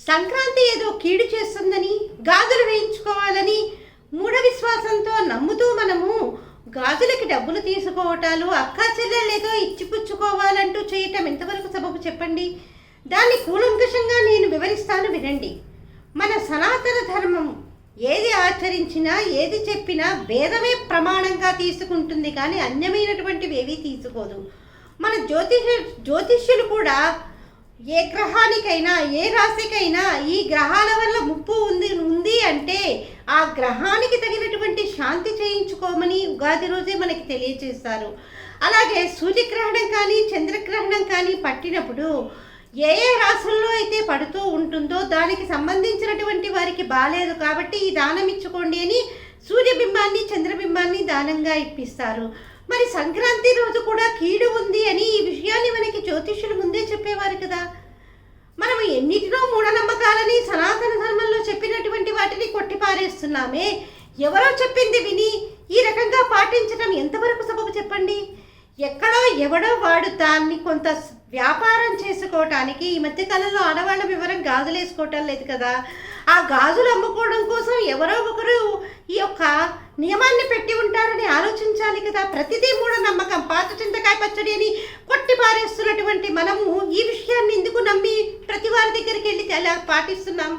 సంక్రాంతి ఏదో కీడు చేస్తుందని గాజులు వేయించుకోవాలని మూఢ విశ్వాసంతో నమ్ముతూ మనము గాజులకి డబ్బులు తీసుకోవటాలు అక్కా చెల్లెళ్ళు ఏదో ఇచ్చిపుచ్చుకోవాలంటూ చేయటం ఎంతవరకు సబబు చెప్పండి? దాన్ని కూలంకషంగా నేను వివరిస్తాను వినండి. మన సనాతన ధర్మం ఏది ఆచరించినా ఏది చెప్పినా భేదమే ప్రమాణంగా తీసుకుంటుంది కానీ అన్యమైనటువంటివి ఏవీ తీసుకోదు. మన జ్యోతిష జ్యోతిష్యులు కూడా ఏ గ్రహానికైనా ఏ రాశికైనా ఈ గ్రహాల వల్ల ముప్పు ఉంది ఉంది అంటే ఆ గ్రహానికి తగినటువంటి శాంతి చేయించుకోమని ఉగాది రోజే మనకి తెలియజేస్తారు అలాగే సూర్యగ్రహణం కానీ చంద్రగ్రహణం కానీ పట్టినప్పుడు ఏ ఏ రాసుల్లో అయితే పడుతూ ఉంటుందో దానికి సంబంధించినటువంటి వారికి బాలేదు కాబట్టి ఈ దానం ఇచ్చుకోండి అని సూర్యబింబాన్ని చంద్రబింబాన్ని దానంగా ఇప్పిస్తారు. మరి సంక్రాంతి రోజు కూడా కీడు ఉంది అని ఈ విషయాన్ని మనకి జ్యోతిష్యులు ముందు చెప్పేవారు కదా. మనం ఎన్నిటినో మూఢనమ్మకాలని సనాతన ధర్మంలో చెప్పినటువంటి వాటిని కొట్టిపారేస్తున్నామే. ఎవరో చెప్పింది విని ఈ రకంగా పాటించడం ఎంతవరకు సబబు చెప్పండి? ఎక్కడో ఎవడో వాడు దాన్ని కొంత వ్యాపారం చేసుకోవటానికి ఈ మధ్య కాలంలో ఆడవాళ్ళ వివరం గాజులు వేసుకోవటం లేదు కదా. ఆ గాజులు అమ్ముకోవడం కోసం ఎవరో ఒకరు ఈ యొక్క నియమాన్ని పెట్టి ఉంటారని ఆలోచించాలి కదా. ప్రతిదీ మూఢనమ్మకం. పాత చింతకాయ పచ్చడి అని పారేస్తున్నటువంటి మనము ఈ విషయాన్ని ఎందుకు నమ్మి ప్రతి వారి దగ్గరికి వెళ్ళి అలా పాటిస్తున్నాం?